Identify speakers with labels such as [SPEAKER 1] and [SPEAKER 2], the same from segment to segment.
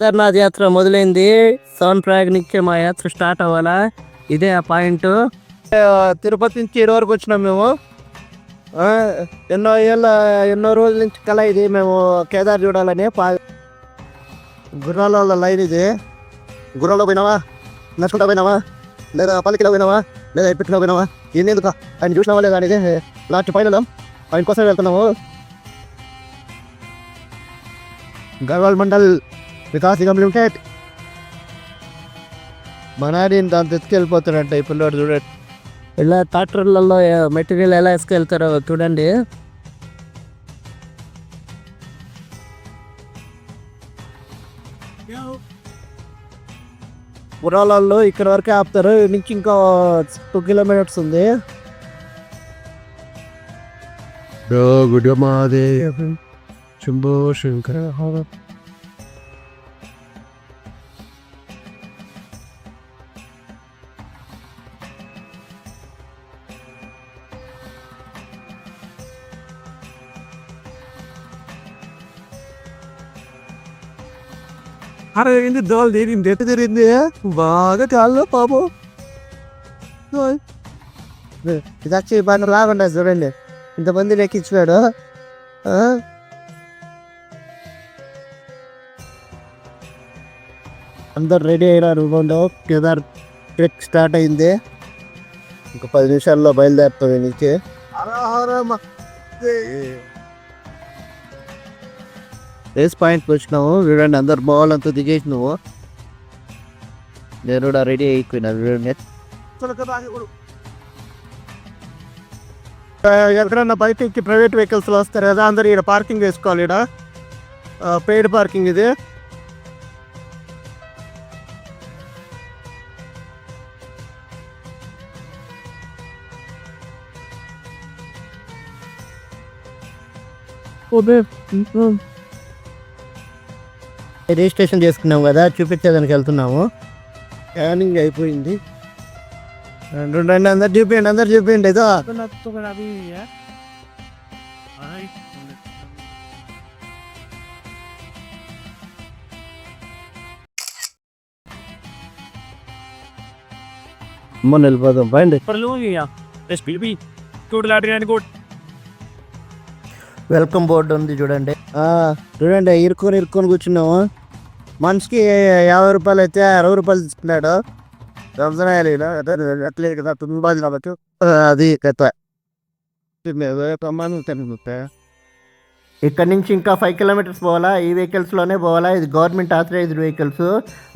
[SPEAKER 1] కేదార్నాథ్ యాత్ర మొదలైంది. సోన్ ప్రయాగ్ నుంచి మా యాత్ర స్టార్ట్ అవ్వాలా? ఇదే ఆ పాయింట్. తిరుపతి నుంచి ఇరు వరకు వచ్చినాం మేము. ఎన్నో ఏళ్ళ ఎన్నో రోజుల నుంచి కల ఇది. మేము కేదార్ చూడాలని పా గుర్రాల లైన్ ఇది. గుర్రంలో పోయినావా? నడుచుకుంటా పోయినావా? లేదా పల్లకిలో పోయినావా? లేదా ఎప్పిట్లో పోయినావా? ఎందుకు? ఆయన చూసినావా లేదా అనేది? Last final. ఆయన కోసం వెళ్తున్నాము. గర్వాల్ మండల్ వికాస్ నిగమ్ లిమిటెడ్ మనాడి దాంతో ఎత్తుకెళ్ళిపోతాడంట ఈ పిల్లోడు చూడండి ఇలా ట్రాక్టర్లలో మెటీరియల్ ఎలా వేసుకెళ్తారో చూడండి పురాలలో ఇక్కడ వరకే ఆపుతారు నుంచి ఇంకా టూ కిలోమీటర్స్ ఉంది గుడ్డమాదే శంభో శంకర అరే ఏంది దోలు తీరింది ఎట్టు తిరిగింది బాగా కాళ్ళు పాపం ఇది వచ్చి బాగా లాగుండా చూడండి ఇంతమంది లెక్కించాడు అందరు రెడీ అయినారు ఇవ్వండి కేదార్ ట్రెక్ స్టార్ట్ అయింది. ఇంక పది నిమిషాల్లో బయలుదేరుతాం నుంచి. రేస్ పాయింట్కి వచ్చినాము. చూడండి అందరు బాల్ దిగేసినావు నేను కూడా రెడీ అయిపోయినా చూడండి ఎక్కడన్నా బయటికి ప్రైవేట్ వెహికల్స్ వస్తారు కదా అందరు ఇక్కడ పార్కింగ్ వేసుకోవాలి ఇక్కడ పెయిడ్ పార్కింగ్ ఇది. రిజిస్ట్రేషన్ చేసుకున్నాం కదా చూపించేదానికి వెళ్తున్నాము. స్కానింగ్ అయిపోయింది. రెండు రెండు అందరు చూపించండి అందరు చూపించండి ఏదో. మొన్న వెళ్ళిపోదాం. బాండి వెల్కమ్ బోర్డు ఉంది చూడండి. చూడండి ఇరుకొని ఇరుకొని కూర్చున్నాము. మనిషికి యాభై రూపాయలు అయితే అరవై రూపాయలు తీసుకున్నాడు. రంజనాయాలు అట్లేదు కదా తుంబాది కాబట్టి. అది కథ ఇక్కడ నుంచి ఇంకా ఫైవ్ కిలోమీటర్స్ పోవాలా? ఈ వెహికల్స్లోనే పోవాలా? ఇది గవర్నమెంట్ ఆథరైజ్డ్ వెహికల్స్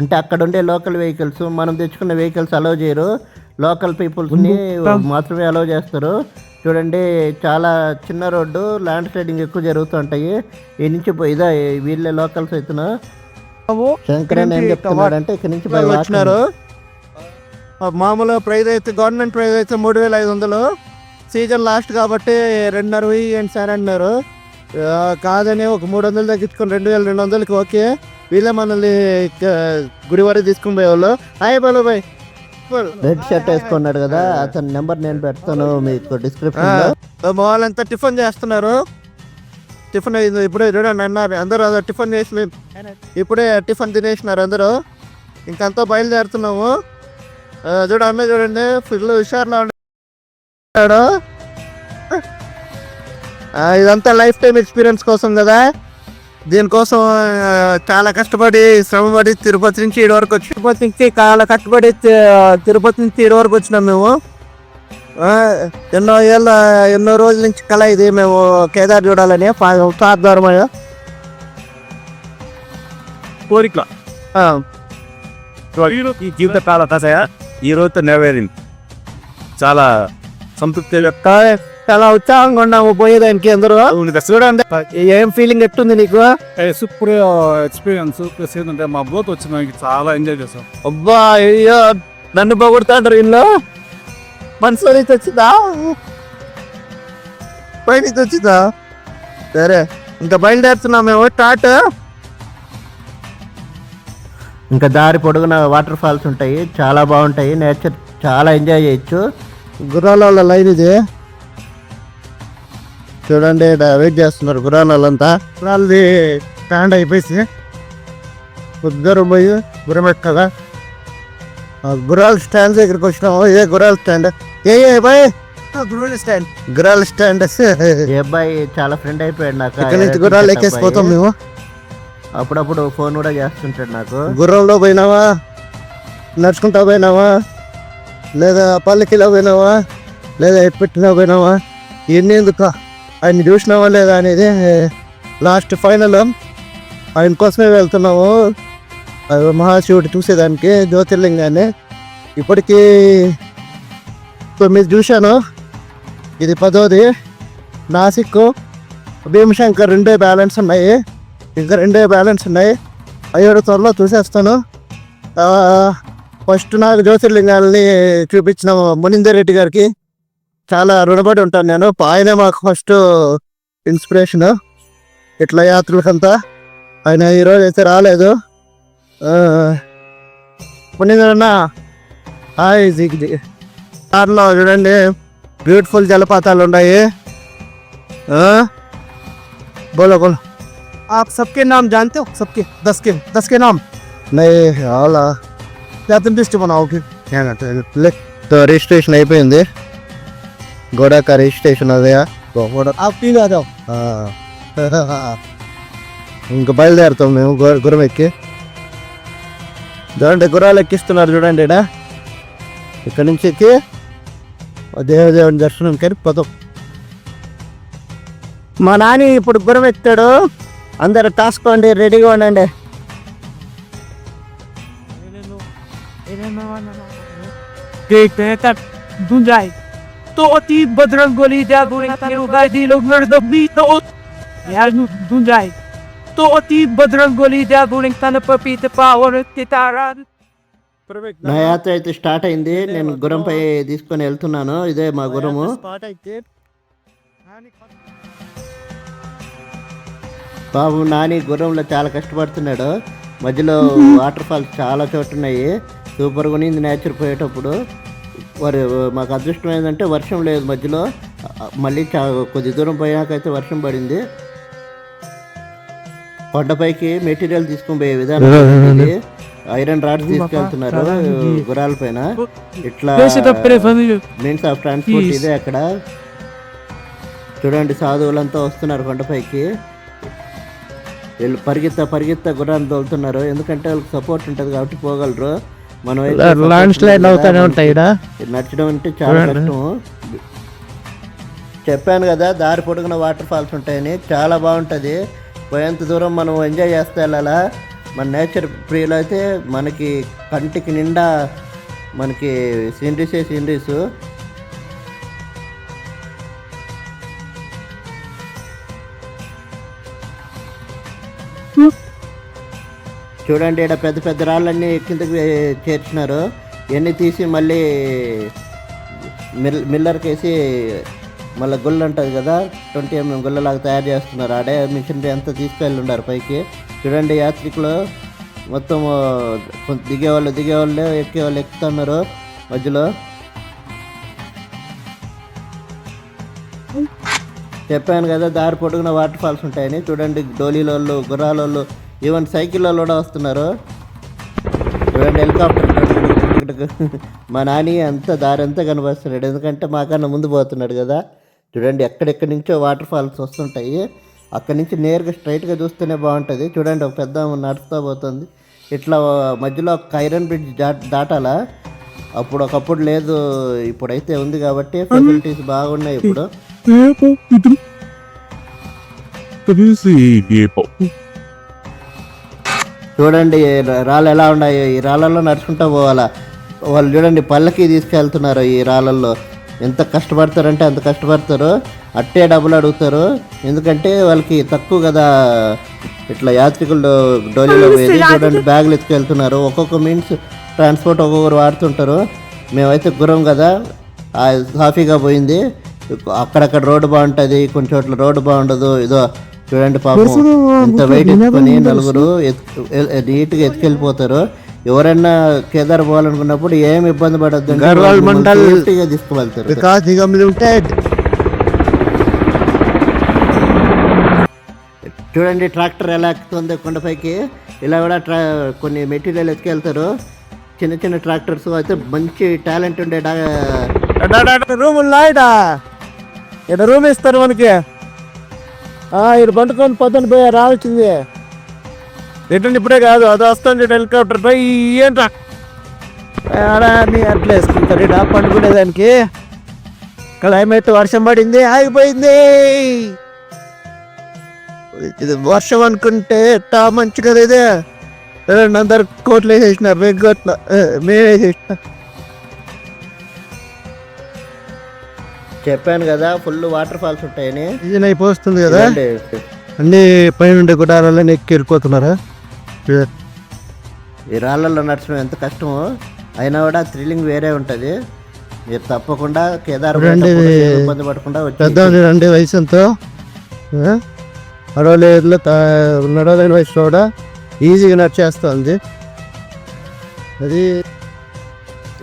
[SPEAKER 1] అంటే అక్కడ ఉండే లోకల్ వెహికల్స్ మనం తెచ్చుకున్న వెహికల్స్ అలౌ చేయరు. లోకల్ పీపుల్స్ని మాత్రమే అలౌ చేస్తారు. చూడండి చాలా చిన్న రోడ్డు ల్యాండ్ స్లైడింగ్ ఎక్కువ జరుగుతుంటాయి. ఈ నుంచి ఇదా వీళ్ళే లోకల్స్ అవుతున్నా శంకరన్ ఏం చెప్తున్నాడు అంటే ఇక్కడ నుంచి వచ్చినారు. మామూలు ప్రైస్ అయితే గవర్నమెంట్ ప్రైస్ అయితే మూడు వేల ఐదు వందలు. సీజన్ లాస్ట్ కాబట్టి రెండున్నర వెయ్యి సార్ అన్నారు. ఆ, కాదని ఒక మూడు వందలు తగ్గించుకొని రెండు వేల రెండు వందలకి ఓకే. వీళ్ళే మనల్ని ఇక గుడి వరకు తీసుకుని పోయేవాళ్ళు. Hi Balu bye. Red shirt వేసుకున్నాడు కదా అతని నెంబర్ నేను పెడతాను మీకు డిస్క్రిప్షన్ వాళ్ళంతా టిఫిన్ చేస్తున్నారు. టిఫిన్ అయింది ఇప్పుడే చూడండి అన్నారు. అందరూ అదే టిఫిన్ చేసి ఇప్పుడే టిఫిన్ తినేసినారు అందరూ. ఇంకంతా బయలుదేరుతున్నాము. చూడ అన్న చూడండి ఫుల్ హుషారులో ఇదంతా లైఫ్ టైం ఎక్స్పీరియన్స్ కోసం కదా. దీనికోసం చాలా కష్టపడి శ్రమపడి తిరుపతి నుంచి ఇటు వరకు వచ్చి తిరుపతి నుంచి చాలా కష్టపడి తిరుపతి నుంచి ఇటు వరకు వచ్చినాం మేము. ఎన్నో ఏళ్ళ ఎన్నో రోజుల నుంచి కల ఇది మేము కేదార్ చూడాలని సాధారణ
[SPEAKER 2] కోరిక ఈ జీవిత కాల దశ ఈ రోజుతో నెరవేరింది. చాలా సంతృప్తి
[SPEAKER 1] చాలా ఉత్సాహంగా ఉన్నాము పోయేదానికి అందరూ చూడండి. ఏం ఫీలింగ్ ఎట్టుంది నీకు?
[SPEAKER 2] సూపర్ ఎక్స్పీరియన్స్ ప్లస్ ఏంటంటే మా బోత్ వచ్చిన చాలా ఎంజాయ్ చేసాం
[SPEAKER 1] అబ్బా అయ్యో నన్ను పొగుడుతాండ్రు ఇల్లు మనసులో నుంచి వచ్చిందా పై నుంచి వచ్చిందా సరే ఇంకా బయలుదేరుతున్నాం మేము. స్టార్ట్. ఇంకా దారి పొడుగున వాటర్ ఫాల్స్ ఉంటాయి. చాలా బాగుంటాయి. నేచర్ చాలా ఎంజాయ్ చేయొచ్చు. గుర్రాల లైన్ ఇది.
[SPEAKER 3] చూడండి వెయిట్ చేస్తున్నారు గురాలంతా
[SPEAKER 4] వాళ్ళది స్టాండ్ అయిపోయి
[SPEAKER 3] ఇద్దరు పోయి గురం ఎక్కగా ఆ గుర్రాల స్టాండ్ దగ్గరికి వచ్చినాము. ఏ గుర్రాల స్టాండ్ ఏ ఏ బాయ్.
[SPEAKER 4] స్టాండ్
[SPEAKER 3] గుర్రాల స్టాండ్ ఏ అబ్బాయి చాలా ఫ్రెండ్ అయిపోయాడు నాకు. ఇక్కడ నుంచి గుర్రాలు ఎక్కేసిపోతాం మేము. అప్పుడప్పుడు ఫోన్ కూడా చేస్తుంటాడు నాకు. గుర్రంలో పోయినావా? నడుచుకుంటా పోయినావా? లేదా పల్లకిలో పోయినావా? లేదా ఎట్పెట్టినా పోయినావా? ఇవన్నీ ఎందుకు? ఆయన చూసినావా లేదా అనేది లాస్ట్ ఫైనల్ ఆయన కోసమే వెళ్తున్నాము. మహాశివుడు చూసేదానికి జ్యోతిర్లింగాన్ని. ఇప్పటికీ తొమ్మిది చూశాను. ఇది పదోది. నాసిక్ భీమశంకర్ రెండే బ్యాలెన్స్ ఉన్నాయి. ఇంకా రెండే బ్యాలెన్స్ ఉన్నాయి. అయ్యేడు త్వరలో చూసేస్తాను. ఫస్ట్ నాకు జ్యోతిర్లింగాలని చూపించిన మునిందర్ రెడ్డి గారికి. చాలా రుణపడి ఉంటాను నేను ఆయనే మాకు ఫస్ట్ ఇన్స్పిరేషన్ ఇట్లా యాత్రలకంతా ఆయన ఈరోజు అయితే రాలేదు ఆ, మునిందర్ అన్న హాయ్ జిగ్ది కార్లో చూడండి బ్యూటిఫుల్ జలపాతాలు ఉన్నాయి ఆ? బోలో బోలో
[SPEAKER 4] आप सबके नाम जानते हो सबके दस के दस के नाम
[SPEAKER 3] नहीं అలా
[SPEAKER 4] या तुम लिस्ट बनाओगे
[SPEAKER 3] రిజిస్ట్రేషన్ అయిపోయింది గోడాక రిజిస్ట్రేషన్ అదే
[SPEAKER 4] आप तीन आ जाओ
[SPEAKER 3] ఇంకా బయలుదేరుతాం మేము గు- గుర్రం ఎక్కి చూడండి గుర్రాలు ఎక్కిస్తున్నారు చూడండి ఈడ ఇక్కడ నుంచి ఎక్కి దేవదేవుని దర్శనం కరి పోతాం మా నాని ఇప్పుడు గుర్రం ఎక్కుతాడు అందరు టాసుకోండి రెడీగా ఉండండి
[SPEAKER 4] तक गुंजाई तो अति Bajrang Tootid Badrangoli Daburit Nirugay Dilog Nardabni Toot Yan Dunay Tootid Badrangoli Daburit Tanapapita Power Titaran
[SPEAKER 3] నా యాత్ర అయితే స్టార్ట్ అయింది నేను గురంపై తీసుకొని వెళ్తున్నాను ఇదే మా గురము బాబు నాని గుర్రంలో చాలా కష్టపడుతున్నాడు మధ్యలో వాటర్ ఫాల్స్ చాలా చోటు ఉన్నాయి సూపర్గా ఉన్నింది నేచర్ పోయేటప్పుడు మరి మాకు అదృష్టం ఏంటంటే వర్షం లేదు మధ్యలో. మళ్ళీ చా కొద్ది దూరం పోయాకైతే వర్షం పడింది. కొండపైకి మెటీరియల్ తీసుకొని పోయే విధానం. ఐరన్ రాడ్స్ తీసుకెళ్తున్నారు గుర్రాల పైన. ఇట్లా మీన్స్ ఆఫ్ ట్రాన్స్పోర్ట్ ఇదే అక్కడ. చూడండి సాధువులంతా వస్తున్నారు కొండపైకి. వీళ్ళు పరిగెత్త పరిగెత్త గుర్రాన్ని తోలుతున్నారు. ఎందుకంటే వాళ్ళకి సపోర్ట్ ఉంటుంది కాబట్టి పోగలరు. మనం లేదు కదా, ఇది నడచడం అంటే చాలా కష్టం. చెప్పాను కదా దారి పొడుగున వాటర్ ఫాల్స్ ఉంటాయని. చాలా బాగుంటుంది. పోయేంత దూరం మనం ఎంజాయ్ చేస్తే వెళ్ళాలా? మన నేచర్ ప్రియులు అయితే మనకి కంటికి నిండా మనకి సీనరీసే సీనరీస్ చూడండి ఇక్కడ పెద్ద పెద్ద రాళ్ళన్నీ కిందకి చేర్చినారు. ఇవన్నీ తీసి మళ్ళీ మిల్ మిల్లర్కి వేసి మళ్ళీ గుళ్ళు ఉంటుంది కదా ట్వంటీ ఎంఎం గుళ్ళలాగా తయారు చేస్తున్నారు. ఆడే మిషనరీ అంతా తీసుకెళ్ళి ఉన్నారు పైకి. చూడండి యాత్రికులు మొత్తం కొంత దిగేవాళ్ళు దిగేవాళ్ళు ఎక్కేవాళ్ళు ఎక్కుతున్నారు మధ్యలో. చెప్పాను కదా దారి పొడుగున వాటర్ ఫాల్స్ ఉంటాయని. చూడండి డోలీలోళ్ళు గుర్రాలోళ్ళు ఈవెన్ సైకిల్లో కూడా వస్తున్నారు? చూడండి హెలికాప్టర్ మా నాని అంతా దారి అంతా కనిపిస్తున్నాడు ఎందుకంటే మాకన్నా ముందు పోతున్నాడు కదా. చూడండి ఎక్కడెక్కడి నుంచో వాటర్ ఫాల్స్ వస్తుంటాయి. అక్కడి నుంచి నేరుగా స్ట్రైట్గా చూస్తేనే బాగుంటుంది. చూడండి ఒక పెద్ద నడుస్తూ పోతుంది. ఇట్లా మధ్యలో ఒక ఐరన్ బ్రిడ్జ్ దాటాలా? అప్పుడు ఒకప్పుడు లేదు ఇప్పుడైతే ఉంది కాబట్టి ఫెసిలిటీస్ బాగున్నాయి ఇప్పుడు. చూడండి రాళ్ళు ఎలా ఉన్నాయి? ఈ రాళ్ళల్లో నడుచుకుంటూ పోవాలా? వాళ్ళు చూడండి పళ్ళకి తీసుకెళ్తున్నారు ఈ రాళ్ళల్లో. ఎంత కష్టపడతారంటే అంత కష్టపడతారు. అట్టే డబ్బులు అడుగుతారు. ఎందుకంటే వాళ్ళకి తక్కువ కదా. ఇట్లా యాత్రికులు డోలీలో పోయేది చూడండి బ్యాగులు ఎత్తుకెళ్తున్నారు. ఒక్కొక్క మీన్స్ ట్రాన్స్పోర్ట్ ఒక్కొక్కరు వాడుతుంటారు. మేమైతే గురం కదా. ఆ సాఫీగా పోయింది. అక్కడక్కడ రోడ్డు బాగుంటుంది. కొన్ని చోట్ల రోడ్డు బాగుండదు. ఇదో చూడండి పాపం. ఇంత వెయిట్ ఎత్తుకొని నలుగురు నీట్గా ఎత్తుకెళ్ళిపోతారు. ఎవరైనా కేదార్ పోవాలనుకున్నప్పుడు ఏం ఇబ్బంది పడద్దు
[SPEAKER 4] గర్వాల్ మండల్
[SPEAKER 3] తీసుకువెళ్తారు.
[SPEAKER 4] unlimited
[SPEAKER 3] చూడండి ట్రాక్టర్ ఎలా ఎక్కుతుందో కొండపైకి. ఇలా కూడా ట్రా కొన్ని మెటీరియల్ ఎత్తుకెళ్తారు. చిన్న చిన్న ట్రాక్టర్స్ అయితే మంచి టాలెంట్ ఉండే డా-
[SPEAKER 2] రూమ్ ఇక్కడ రూమ్ ఇస్తారు మనకి. ఇక్కడ పండుకొని పొద్దున్న పోయి రావాల్సింది రిటర్న్ ఇప్పుడే కాదు అది వస్తుంది హెలికాప్టర్ పై ఏంట్రా?
[SPEAKER 1] అన్నీ అట్లా వేసుకుంటారు ఇక్కడ పండుకునేదానికి. క్లైమేట్ వర్షం పడింది ఆగిపోయింది. ఇది వర్షం అనుకుంటే ఎట్టా మంచి కదా ఇదే. అందరు కోట్లు వేసేసినారు రెగ్గొట్ల మేమే వేసేసిన.
[SPEAKER 3] చెప్పాను కదా ఫుల్ వాటర్ ఫాల్స్ ఉంటాయని.
[SPEAKER 1] సీజన్ అయిపోతుంది కదా. అన్ని పైన ఉండే గుడారాలని ఎక్కి వెళ్ళిపోతున్నారా?
[SPEAKER 3] ఈ రాళ్ళల్లో నడచడం ఎంత కష్టమో అయినా కూడా థ్రిల్లింగ్ వేరే ఉంటుంది. మీరు తప్పకుండా కేదార్ ఇబ్బంది పడకుండా
[SPEAKER 1] పెద్ద రండి వయసు ఎంతో. అడవలేదు నడవలేని వయసులో కూడా ఈజీగా నడిచేస్తుంది. అది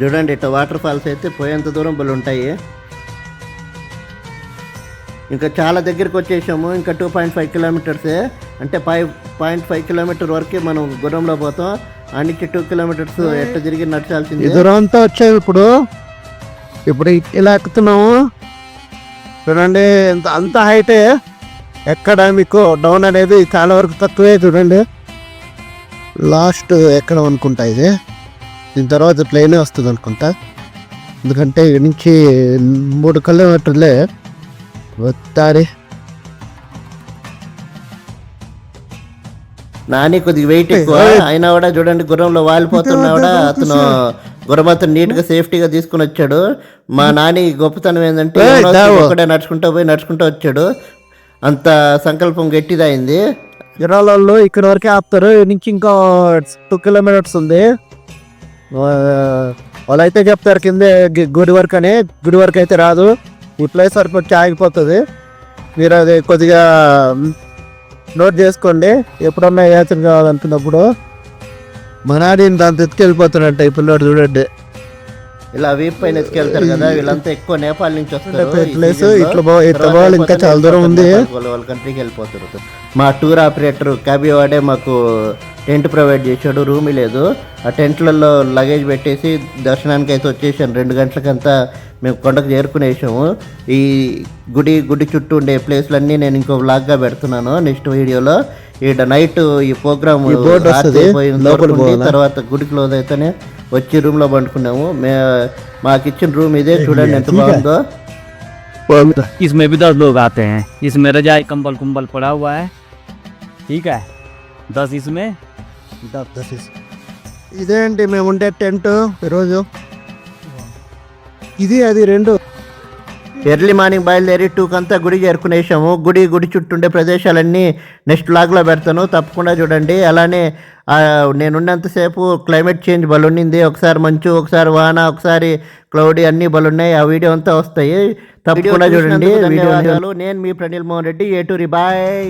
[SPEAKER 3] చూడండి ఇట్లా వాటర్ ఫాల్స్ అయితే పోయేంత దూరం బలు ఉంటాయి. ఇంకా చాలా దగ్గరికి వచ్చేసాము. ఇంకా టూ పాయింట్ ఫైవ్ కిలోమీటర్సే అంటే ఫైవ్ పాయింట్ ఫైవ్ కిలోమీటర్ వరకే మనం గుర్రంలో పోతాం. అన్నిటి టూ కిలోమీటర్స్ ఎట్ట తిరిగి
[SPEAKER 1] ఈ
[SPEAKER 3] నడచాల్సింది.
[SPEAKER 1] దూరం అంతా వచ్చాము ఇప్పుడు ఇప్పుడు ఇలా ఎక్కుతున్నాము. చూడండి ఇంత అంత హైటే ఎక్కడ మీకు డౌన్ అనేది చాలా వరకు తక్కువే చూడండి. లాస్ట్ ఎక్కడ అనుకుంటా ఇది? దీని తర్వాత ప్లేనే వస్తుంది అనుకుంటా. ఎందుకంటే ఇక్కడి నుంచి మూడు కిలోమీటర్లే వస్తారి?
[SPEAKER 3] నాని కొద్దిగా వెయిట్ ఎక్కువ. అయినా కూడా చూడండి గుర్రంలో వాలిపోతున్నా కూడా అతను గుర్రం అతను నీట్గా సేఫ్టీగా తీసుకుని వచ్చాడు. మా నాని గొప్పతనం ఏంటంటే. ఒకడే నడుచుకుంటూ పోయి నడుచుకుంటూ వచ్చాడు. అంత సంకల్పం గట్టిదైంది.
[SPEAKER 1] ఇరాలలో ఇక్కడ వరకే ఆపుతారు. నుంచి ఇంకా టూ కిలోమీటర్స్ ఉంది. వాళ్ళు అయితే చెప్తారు కిందే గుడి వరకు అని గుడి వరకు అయితే రాదు. ఇట్లా సరిపోయి ఆగిపోతుంది మీరు అది కొద్దిగా నోట్ చేసుకోండి ఎప్పుడన్నా యాత్ర కావాలనుకున్నప్పుడు మా నాడిని దాంతో ఎత్తుకెళ్ళిపోతాడంట ఈ పిల్లోడు చూడండి
[SPEAKER 3] ఇలా వీప్ పైన ఎత్తుకెళ్తారు కదా వీళ్ళంతా ఎక్కువ నేపాల్ నుంచి వస్తారు.
[SPEAKER 1] ఇట్లా పోవాలి, ఇంకా చాలా దూరం ఉంది.
[SPEAKER 3] వాళ్ళ కంట్రీకి వెళ్ళిపోతారు మా టూర్ ఆపరేటర్ క్యాబీ వాడే మాకు టెంట్ ప్రొవైడ్ చేశాడు రూమ్ లేదు ఆ టెంట్లలో లగేజ్ పెట్టేసి దర్శనానికి అయితే వచ్చేసాను రెండు గంటలకంతా మేము కొండకు చేరుకునేసాము ఈ గుడి గుడి చుట్టూ ఉండే ప్లేస్లన్నీ నేను ఇంకో వ్లాగ్గా పెడుతున్నాను నెక్స్ట్ వీడియోలో ఈడ నైట్ ఈ ప్రోగ్రామ్
[SPEAKER 1] ఈ board వస్తది, లోపల పోవాలా?
[SPEAKER 3] తర్వాత గుడి క్లోజ్ అయితేనే వచ్చి రూమ్ లో పండుకున్నాము మే మాకు ఇచ్చిన రూమ్ ఇదే చూడండి ఎంత బాగుందో
[SPEAKER 4] इसमें भी दस लोग आते हैं इसमें रजाई कंबल कुंबल पड़ा हुआ है ठीक है दस इसमें
[SPEAKER 1] ఇదేంటి మేము ఉండే టెంట్ ఈరోజు? ఇది అది రెండు.
[SPEAKER 3] ఎర్లీ మార్నింగ్ బయలుదేరి టూ కంతా గుడి చేరుకునేసాము గుడి గుడి చుట్టూ ఉండే ప్రదేశాలన్నీ నెక్స్ట్ లాగ్లో పెడతాను. తప్పకుండా చూడండి. అలానే నేనున్నంతసేపు క్లైమేట్ చేంజ్ బలుండింది ఒకసారి మంచు ఒకసారి వాన ఒకసారి క్లౌడీ అన్ని బలున్నాయి ఆ వీడియో అంతా వస్తాయి. తప్పకుండా చూడండి. నేను మీ ప్రణీల్ మోహన్ రెడ్డి. ఏటూరి బాయ్.